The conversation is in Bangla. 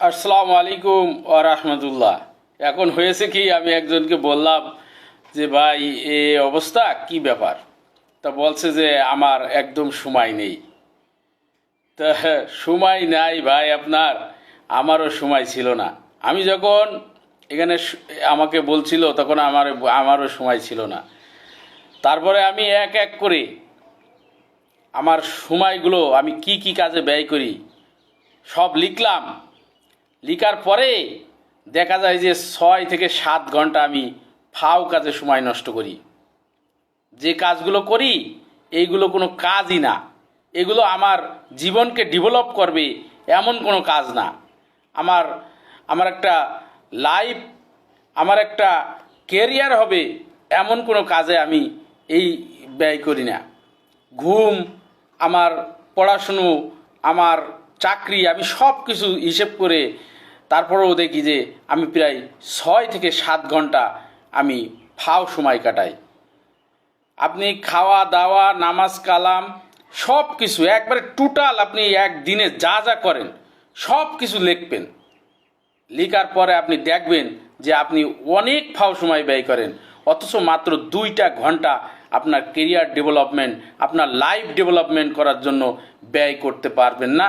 আসসালামু আলাইকুম ও রাহমাতুল্লাহ। এখন হয়েছে কি, আমি একজনকে বললাম যে, ভাই, এ অবস্থা? কি ব্যাপার? তা বলছে যে, আমার একদম সময় নেই। তা সময় নাই ভাই আপনার, আমারও সময় ছিল না। আমি যখন এখানে আমাকে বলছিল, তখন আমার, আমারও সময় ছিল না। তারপরে আমি এক এক করে আমার সময়গুলো আমি কি কি কাজে ব্যয় করি, সব লিখলাম। লিখার পরে দেখা যায় যে ছয় থেকে সাত ঘণ্টা আমি ফাও কাজে সময় নষ্ট করি। যে কাজগুলো করি, এইগুলো কোনো কাজই না। এগুলো আমার জীবনকে ডেভেলপ করবে এমন কোনো কাজ না। আমার আমার একটা লাইফ আমার একটা কেরিয়ার হবে এমন কোনো কাজে আমি এই ব্যয় করি না। ঘুম, আমার পড়াশুনো, আমার চাকরি, আমি সব কিছু হিসেব করে তারপরেও দেখি যে আমি প্রায় ছয় থেকে সাত ঘণ্টা আমি ফাও সময় কাটাই। আপনি খাওয়া, দাওয়া, নামাজ, কালাম সব কিছু একবারে টোটাল আপনি একদিনে যা যা করেন সব কিছু লিখবেন। লিখার পরে আপনি দেখবেন যে আপনি অনেক ফাও সময় ব্যয় করেন, অথচ মাত্র দুইটা ঘণ্টা আপনার কেরিয়ার ডেভেলপমেন্ট আপনার লাইফ ডেভেলপমেন্ট করার জন্য ব্যয় করতে পারবেন না।